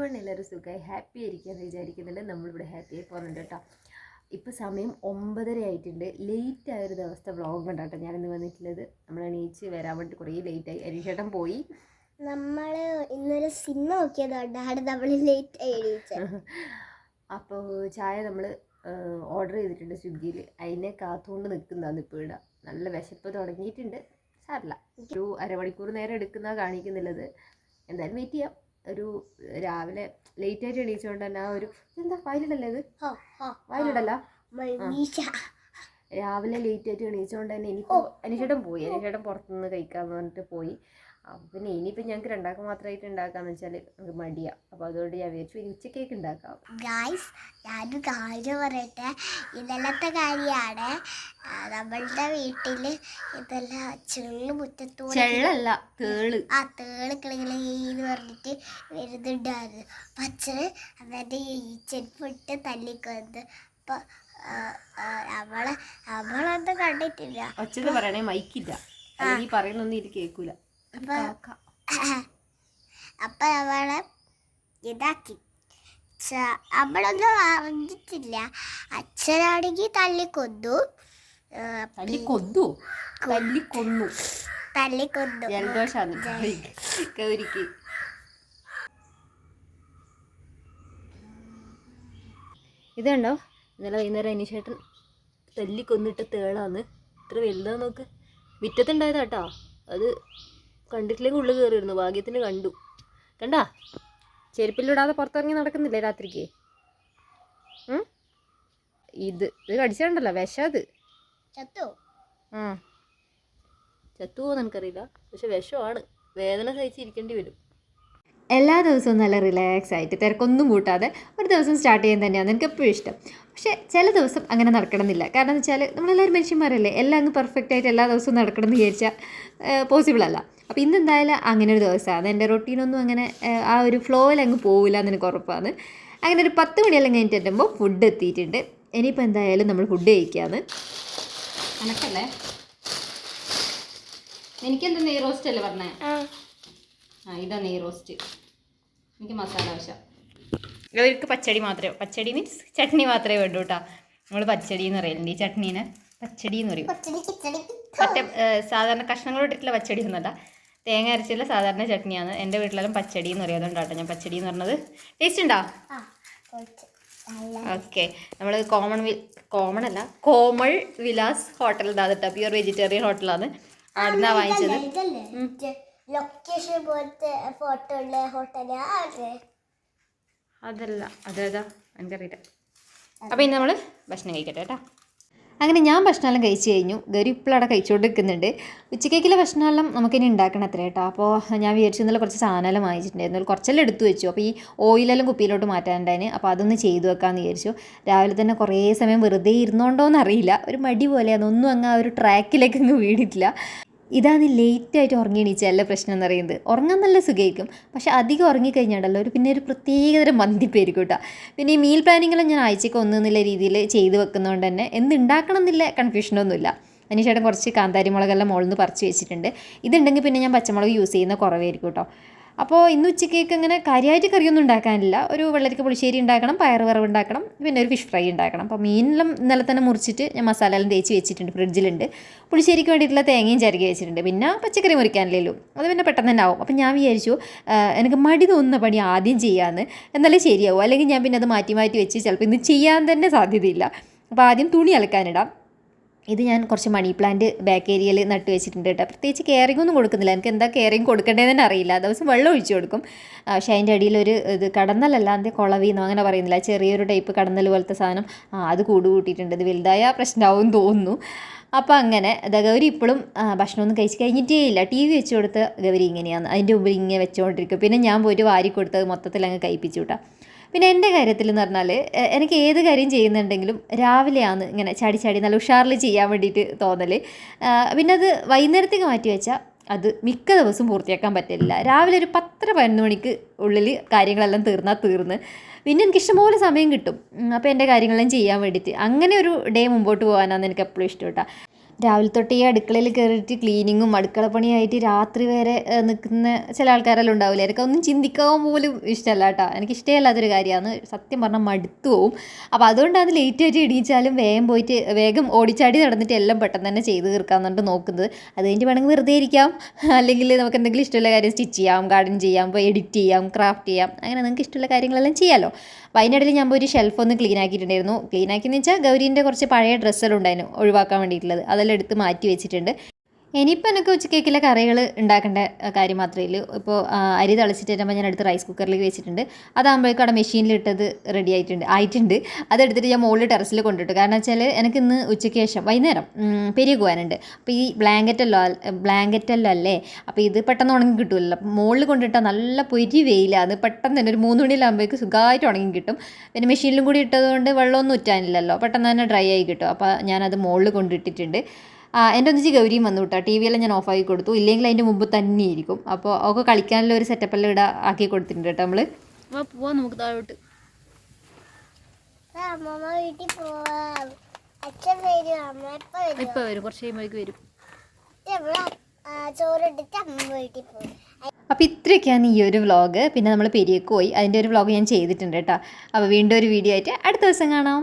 One എല്ലാവരും സുഖമായി happy ആയിരിക്കാമെന്ന് വിചാരിക്കുന്നുണ്ട്. നമ്മളിവിടെ ഹാപ്പി ആയി പോകുന്നുണ്ട് കേട്ടോ. ഇപ്പോൾ സമയം ഒമ്പതര ആയിട്ടുണ്ട്. ലേറ്റ് ആയൊരു ദിവസത്തെ വ്ളോഗ് കണ്ടാട്ടോ ഞാനിന്ന് വന്നിട്ടുള്ളത്. നമ്മൾ എണീച്ച് വരാൻ വേണ്ടി കുറേ ലേറ്റായി അരീഷേട്ടൻ പോയി. നമ്മൾ ഇന്നൊരു സിനിമ നോക്കിയതുകൊണ്ട് അവിടെ നമ്മൾ ലേറ്റ് ആയി എണീച്ചത് അപ്പോൾ ചായ നമ്മൾ ഓർഡർ ചെയ്തിട്ടുണ്ട് സ്വിഗ്ഗിയിൽ അതിനെ കാത്തുകൊണ്ട് നിൽക്കുന്നതാണ് ഇപ്പോൾ ഇവിടെ. നല്ല വിശപ്പ് തുടങ്ങിയിട്ടുണ്ട്. സാറില്ല ഒരു അരമണിക്കൂർ നേരം എടുക്കുന്ന കാണിക്കുന്നുള്ളത്. എന്തായാലും വെയിറ്റ് ചെയ്യാം. ഒരു രാവിലെ ലേറ്റ് ആയിട്ട് എണീച്ചുകൊണ്ട് തന്നെ ആ ഒരു എന്താ വയലിടല്ലേ ഇത്? വയലിടല്ല. രാവിലെ ലേറ്റ് ആയിട്ട് എണീച്ചുകൊണ്ട് തന്നെ എനിക്ക് അനിഷേട്ടൻ പോയി. അനിഷേട്ടൻ പുറത്തുനിന്ന് കഴിക്കാന്ന് പറഞ്ഞിട്ട് പോയി. അപ്പോൾ പിന്നെ ഇനിയിപ്പോൾ ഞങ്ങൾക്ക് രണ്ടാൾക്ക് മാത്രമായിട്ട് ഉണ്ടാക്കാന്ന് വെച്ചാൽ നമുക്ക് മടിയാണ് അപ്പോൾ അതുകൊണ്ട് ഞാൻ വിചാരിച്ചു ഇനി ഉച്ചക്കേക്ക് ഉണ്ടാക്കാം ഗായ്സ് ഞാനൊരു കാര്യം പറയട്ടെ? ഇന്നലത്തെ കാര്യമാണ് നമ്മളുടെ വീട്ടിൽ ഇതെല്ലാം ചെള്ള് ചെള്ളല്ല തേൾ. ആ തേൾ കിളികളെന്ന് പറഞ്ഞിട്ട് വരുന്നുണ്ടായിരുന്നു. അച്ഛന് അവന്റെ ഈച്ചൻപിട്ട് തല്ലിക്കൊന്ന് അപ്പം അവളെ നമ്മളൊന്നും കണ്ടിട്ടില്ല. ഒച്ചത് പറയണേ മൈക്കില്ല. ഈ പറയുന്നൊന്നും ഇത് കേൾക്കൂല. അപ്പം അവൾ ഇതാക്കി. അവളൊന്നും അറിഞ്ഞിട്ടില്ല. അച്ഛനാണെങ്കിൽ തല്ലിക്കൊന്നു. തല്ലിക്കൊന്നു? തല്ലി കൊന്നു തല്ലി കൊന്നു തല്ലിക്കൊന്നു ജലദോഷാണ് ഗൗരിക്ക്. ഇത് കണ്ടോ ഇന്നലെ വൈകുന്നേരം അനീഷേട്ടൻ തല്ലിക്കൊന്നിട്ട് തേളാന്ന്. ഇത്ര വലുതാ നോക്ക്. മുറ്റത്തുണ്ടായതാട്ടോ. അത് കണ്ടിട്ടില്ലെങ്കിൽ ഉള്ളിൽ കയറിയിരുന്നു. ഭാഗ്യത്തിന് കണ്ടു. കണ്ടാ? ചെരുപ്പിലിടാതെ പുറത്തിറങ്ങി നടക്കുന്നില്ലേ രാത്രിക്ക്? ഇത് ഇത് കടിച്ചിട്ടുണ്ടല്ലോ വിഷം അത്. ചത്തു? ആ. ചത്തുവോ നിനക്കറിയില്ല പക്ഷെ വിഷമാണ്. വേദന സഹിച്ചിരിക്കേണ്ടി വരും. എല്ലാ ദിവസവും നല്ല റിലാക്സ് ആയിട്ട് തിരക്കൊന്നും കൂട്ടാതെ ഒരു ദിവസം സ്റ്റാർട്ട് ചെയ്യാൻ തന്നെയാണ് എനിക്ക് എപ്പോഴും ഇഷ്ടം. പക്ഷേ ചില ദിവസം അങ്ങനെ നടക്കണമെന്നില്ല. കാരണം എന്ന് വെച്ചാൽ നമ്മളെല്ലാവരും മനുഷ്യന്മാരല്ലേ? എല്ലാം അങ്ങ് പെർഫെക്റ്റ് ആയിട്ട് എല്ലാ ദിവസവും നടക്കണം എന്ന് വിചാരിച്ചാൽ പോസിബിൾ അല്ല. അപ്പോൾ ഇന്ന് എന്തായാലും അങ്ങനെ ഒരു ദിവസമാണ്. എന്റെ റൊട്ടീനൊന്നും അങ്ങനെ ആ ഒരു ഫ്ലോയിൽ അങ്ങ് പോവില്ല എന്ന് എനിക്ക് ഉറപ്പാണ്. അങ്ങനെ ഒരു പത്ത് മണിയെല്ലാം കഴിഞ്ഞിട്ട് എത്തുമ്പോൾ ഫുഡ് എത്തിയിട്ടുണ്ട്. ഇനിയിപ്പോൾ എന്തായാലും നമ്മൾ ഫുഡ് കഴിക്കാന്ന്. കണക്കല്ലേ? എനിക്കെന്താ നെയ് റോസ്റ്റ് അല്ലേ പറഞ്ഞേ? ആ. ഇതാ നെയ് റോസ്റ്റ് എനിക്ക് മസാല ആവശ്യം. ഇവർക്ക് പച്ചടി മാത്രമേ പച്ചടി മീൻസ് ചട്നി മാത്രമേ വേണ്ടൂ കേട്ടോ നമ്മൾ പച്ചടി എന്ന് പറയലുണ്ട്. ഈ ചട്നീനെ പച്ചടി എന്ന് പറയും. മറ്റേ സാധാരണ കഷ്ണങ്ങൾ ഇട്ടിട്ടുള്ള പച്ചടി ഒന്നുമല്ല. തേങ്ങ അരച്ചുള്ള സാധാരണ ചട്നിയാണ്. എന്റെ വീട്ടിലെല്ലാം പച്ചടി എന്ന് പറയും അതുകൊണ്ടാട്ടോ ഞാൻ പച്ചടി എന്ന് പറഞ്ഞത്. ടേസ്റ്റ് ഉണ്ടോ? ഓക്കെ. നമ്മൾ കോമൺ കോമൺ അല്ല കോമൾ വിലാസ് ഹോട്ടൽ ഇതാ പ്യുവർ വെജിറ്റേറിയൻ ഹോട്ടലാണ് അവിടുന്ന് വാങ്ങിച്ചത്. ലൊക്കേഷൻ പോലത്തെ ഫോട്ടോ ഉള്ള ഹോട്ടലാ അതെ. അതല്ല അതേതാ? എനിക്കറിയില്ല. അപ്പോൾ ഇനി നമ്മൾ ഭക്ഷണം കഴിക്കട്ടെ കേട്ടോ. അങ്ങനെ ഞാൻ ഭക്ഷണമെല്ലാം കഴിച്ചു കഴിഞ്ഞു. ഗരി ഇപ്പോൾ അവിടെ കഴിച്ചുകൊണ്ട് നിൽക്കുന്നുണ്ട്. ഉച്ചക്കേക്കിലെ ഭക്ഷണമെല്ലാം നമുക്കിനി ഉണ്ടാക്കണം അത്ര കേട്ടോ. അപ്പോൾ ഞാൻ വിചാരിച്ചു ഇന്നലെ കുറച്ച് സാധനമെല്ലാം വാങ്ങിച്ചിട്ടുണ്ടായിരുന്നു. കുറച്ചെല്ലാം എടുത്തു വെച്ചു. അപ്പോൾ ഈ ഓയിലെല്ലാം കുപ്പിയിലോട്ട് മാറ്റാനുണ്ടായിന്. അപ്പോൾ അതൊന്ന് ചെയ്തു വെക്കാമെന്ന് വിചാരിച്ചു. രാവിലെ തന്നെ കുറേ സമയം വെറുതെ ഇരുന്നോണ്ടോ അറിയില്ല ഒരു മടി പോലെ അതൊന്നും അങ്ങ് ആ ഒരു ട്രാക്കിലേക്ക് അങ്ങ് വീണിട്ടില്ല. ഇതാണ് ലേറ്റായിട്ട് ഉറങ്ങി എണീച്ചല്ല പ്രശ്നം എന്ന് പറയുന്നത്. ഉറങ്ങാൻ നല്ല സുഖമായിരിക്കും പക്ഷേ അധികം ഉറങ്ങിക്കഴിഞ്ഞാണ്ടല്ലോ ഒരു പിന്നെ ഒരു പ്രത്യേകതരം മന്തിപ്പായിരിക്കും കേട്ടോ പിന്നെ ഈ മീൽ പ്ലാനിങ്ങെല്ലാം ഞാൻ ആഴ്ചയ്ക്ക് ഒന്ന് എന്നുള്ള രീതിയിൽ ചെയ്ത് വെക്കുന്നതുകൊണ്ട് തന്നെ എന്തുണ്ടാക്കണം എന്നില്ല കൺഫ്യൂഷനൊന്നുമില്ല അതിനുശേഷം കുറച്ച് കാന്താരി മുളകെല്ലാം മുകളിൽ നിന്ന് പറിച്ച് വെച്ചിട്ടുണ്ട്. ഇതുണ്ടെങ്കിൽ പിന്നെ ഞാൻ പച്ചമുളക് യൂസ് ചെയ്യുന്ന കുറവായിരിക്കും കേട്ടോ. അപ്പോൾ ഇന്ന് ഉച്ചക്കേക്ക് അങ്ങനെ കാര്യമായിട്ട് കറിയൊന്നും ഉണ്ടാക്കാനില്ല. ഒരു വെള്ളരിക്ക പുളിശ്ശേരി ഉണ്ടാക്കണം പയർ വറവ് ഉണ്ടാക്കണം പിന്നെ ഒരു ഫിഷ് ഫ്രൈ ഉണ്ടാക്കണം. അപ്പോൾ മീനെല്ലാം ഇന്നലെ തന്നെ മുറിച്ചിട്ട് ഞാൻ മസാല എല്ലാം തേച്ച് വെച്ചിട്ടുണ്ട് ഫ്രിഡ്ജിലുണ്ട്. പുളിശ്ശേരിക്ക് വേണ്ടിയിട്ടുള്ള തേങ്ങയും ചിരകി വെച്ചിട്ടുണ്ട്. പിന്നെ പച്ചക്കറി മുറിക്കാനില്ലല്ലോ അത് പിന്നെ പെട്ടെന്ന് തന്നെ ആവും. അപ്പോൾ ഞാൻ വിചാരിച്ചു എനിക്ക് മടി തോന്നുന്ന പണി ആദ്യം ചെയ്യാമെന്ന് എന്നാലേ ശരിയാവും. അല്ലെങ്കിൽ ഞാൻ പിന്നെ അത് മാറ്റി മാറ്റി വെച്ച് ചിലപ്പോൾ ഇന്ന് ചെയ്യാൻ തന്നെ സാധ്യതയില്ല. അപ്പോൾ ആദ്യം തുണി അലക്കാനിടാം. ഇത് ഞാൻ കുറച്ച് മണി പ്ലാന്റ് ബാക്ക് ഏരിയയിൽ നട്ട് വെച്ചിട്ടുണ്ട് കേട്ടോ. പ്രത്യേകിച്ച് കെയറിംഗ് ഒന്നും കൊടുക്കുന്നില്ല. എനിക്ക് എന്താ കെയറിംഗ് കൊടുക്കേണ്ടതെന്ന് തന്നെ അറിയില്ല. ദിവസം വെള്ളം ഒഴിച്ചു കൊടുക്കും. പക്ഷേ അതിന്റെ അടിയിൽ ഒരു ഇത് കടന്നലല്ലാതെ കുളവീന്നോ അങ്ങനെ പറയുന്നില്ല. ചെറിയൊരു ടൈപ്പ് കടന്നൽ പോലത്തെ സാധനം. അത് കൂട് കൂട്ടിയിട്ടുണ്ട്. ഇത് വലുതായ പ്രശ്നമാവും തോന്നുന്നു. അപ്പോൾ അങ്ങനെ ഗൗരി ഇപ്പോഴും ഭക്ഷണമൊന്നും കഴിച്ച് കഴിഞ്ഞിട്ടേ ഇല്ല. ടി വി വെച്ച് കൊടുത്ത് ഗൗരി ഇങ്ങനെയാണ്. അതിന്റെ മുമ്പിൽ ഇങ്ങനെ വെച്ചുകൊണ്ടിരിക്കും പിന്നെ ഞാൻ പോയിട്ട് വാരി കൊടുത്തത് മൊത്തത്തിൽ അങ്ങ് കഴിപ്പിച്ചു വിട്ടാം പിന്നെ എന്റെ കാര്യത്തിൽ എന്ന് പറഞ്ഞാൽ എനിക്ക് ഏത് കാര്യം ചെയ്യുന്നുണ്ടെങ്കിലും രാവിലെയാണ് ഇങ്ങനെ ചാടി ചാടി നല്ല ഉഷാറിൽ ചെയ്യാൻ വേണ്ടിയിട്ട് തോന്നൽ പിന്നെ അത് വൈകുന്നേരത്തേക്ക് മാറ്റി വെച്ചാൽ അത് മിക്ക ദിവസവും പൂർത്തിയാക്കാൻ പറ്റില്ല. രാവിലെ ഒരു പത്തര പതിനൊന്ന് മണിക്ക് ഉള്ളിൽ കാര്യങ്ങളെല്ലാം തീർന്നാൽ തീർന്ന്. പിന്നെ എനിക്ക് ഇഷ്ടംപോലെ സമയം കിട്ടും. അപ്പോൾ എന്റെ കാര്യങ്ങളെല്ലാം ചെയ്യാൻ വേണ്ടിയിട്ട്. അങ്ങനെ ഒരു ഡേ മുമ്പോട്ട് പോകാനാണ് എനിക്ക് എപ്പോഴും ഇഷ്ടം കേട്ടോ. രാവിലെ തൊട്ട് ഈ അടുക്കളയിൽ കയറിയിട്ട് ക്ലീനിങ്ങും അടുക്കളപ്പണിയായിട്ട് രാത്രി വരെ നിൽക്കുന്ന ചില ആൾക്കാരെല്ലാം ഉണ്ടാവില്ലേ? എനിക്ക് ഒന്നും ചിന്തിക്കാൻ പോലും ഇഷ്ടമല്ല കേട്ടോ. എനിക്ക് ഇഷ്ടമല്ലാത്തൊരു കാര്യമാണ്. സത്യം പറഞ്ഞാൽ മടുത്തു പോവും. അപ്പോൾ അതുകൊണ്ട് അതുകൊണ്ടാണ് ലേറ്റ് ആയിട്ട് എണീച്ചാലും വേഗം പോയിട്ട് വേഗം ഓടിച്ചാടി നടന്നിട്ട് എല്ലാം പെട്ടെന്ന് തന്നെ ചെയ്ത് പറഞ്ഞിട്ട് നോക്കുന്നത്. അത് കഴിഞ്ഞിട്ട് വേണമെങ്കിൽ വെറുതെ ഇരിക്കാം. അല്ലെങ്കിൽ നമുക്ക് എന്തെങ്കിലും ഇഷ്ടമുള്ള കാര്യം സ്റ്റിച്ച് ചെയ്യാം ഗാർഡൻ ചെയ്യാം ഇപ്പോൾ എഡിറ്റ് ചെയ്യാം ക്രാഫ്റ്റ് ചെയ്യാം. അങ്ങനെ നിങ്ങൾക്ക് ഇഷ്ടമുള്ള കാര്യങ്ങളെല്ലാം ചെയ്യാമല്ലോ അപ്പോൾ ഞാൻ ഒരു ഷെൽഫ് ഒന്ന് ക്ലീൻ ആക്കിയിട്ടുണ്ടായിരുന്നു. ക്ലീൻ ആക്കിയെന്ന് വെച്ചാൽ ഗൗരീന്റെ കുറച്ച് പഴയ ഡ്രസ്സെല്ലാം ഉണ്ടായിരുന്നു ഒഴിവാക്കാൻ വേണ്ടിയിട്ടുള്ളത്. അതെല്ലാം എടുത്ത് മാറ്റി വെച്ചിട്ടുണ്ട്. ഇനിയിപ്പോൾ എനിക്ക് ഉച്ചക്കേക്കിലെ കറികൾ ഉണ്ടാക്കേണ്ട കാര്യം മാത്രമേ ഉള്ളൂ. ഇപ്പോൾ അരി തളിച്ചിട്ട് വരുമ്പോൾ ഞാൻ എടുത്ത് റൈസ് കുക്കറിൽ വെച്ചിട്ടുണ്ട്. അതാകുമ്പോഴേക്കും അവിടെ മെഷീനിൽ ഇട്ടത് റെഡി ആയിട്ടുണ്ട് ആയിട്ടുണ്ട്. അതെടുത്തിട്ട് ഞാൻ മുകളിൽ ടെറസിൽ കൊണ്ടിട്ടു. കാരണം വെച്ചാൽ എനിക്ക് ഇന്ന് ഉച്ചയ്ക്ക് ശേഷം വൈകുന്നേരം പെരിയ പോകാനുണ്ട് അപ്പോൾ ഈ ബ്ലാങ്കറ്റല്ലോ ബ്ലാങ്കറ്റല്ലോ അല്ലേ അപ്പോൾ ഇത് പെട്ടെന്ന് ഉണങ്ങി കിട്ടുമല്ലോ അപ്പോൾ മുകളിൽ കൊണ്ടിട്ടാൽ നല്ല പൊരി വെയിലാണ് പെട്ടെന്ന് തന്നെ ഒരു മൂന്ന് മണിയിലാകുമ്പോഴേക്കും സുഖമായിട്ട് ഉണങ്ങി കിട്ടും. പിന്നെ മെഷീനിലും കൂടി ഇട്ടതുകൊണ്ട് വെള്ളമൊന്നും ഉറ്റാനില്ലല്ലോ പെട്ടെന്ന് തന്നെ ഡ്രൈ ആയി കിട്ടും. അപ്പോൾ ഞാനത് മുകളിൽ കൊണ്ടിട്ടിട്ടുണ്ട്. എന്റെ ഒന്നിച്ച് ഗൗരിയും വന്നു കേട്ടോ. ടി വിയെല്ലാം ഞാൻ ഓഫാക്കി കൊടുത്തു. ഇല്ലെങ്കിൽ അതിന്റെ മുമ്പ് തന്നെ ഇരിക്കും അപ്പോൾ ഒക്കെ കളിക്കാനുള്ള ഒരു സെറ്റപ്പെല്ലാം ഇവിടെ ആക്കി കൊടുത്തിട്ടുണ്ട് കേട്ടോ നമ്മൾ പോവാം നമുക്ക് താഴോട്ട്. വരും കുറച്ച് കഴിയുമ്പോഴേക്ക് വരും. അമ്മ വീട്ടിൽ പോകും അപ്പോൾ ഇത്രയൊക്കെയാണ് ഈ ഒരു വ്ളോഗ് പിന്നെ നമ്മൾ പെരിയക്ക് പോയി. അതിന്റെ ഒരു വ്ളോഗ് ഞാൻ ചെയ്തിട്ടുണ്ട് കേട്ടോ. അപ്പോൾ വീണ്ടും ഒരു വീഡിയോ ആയിട്ട് അടുത്ത ദിവസം കാണാം.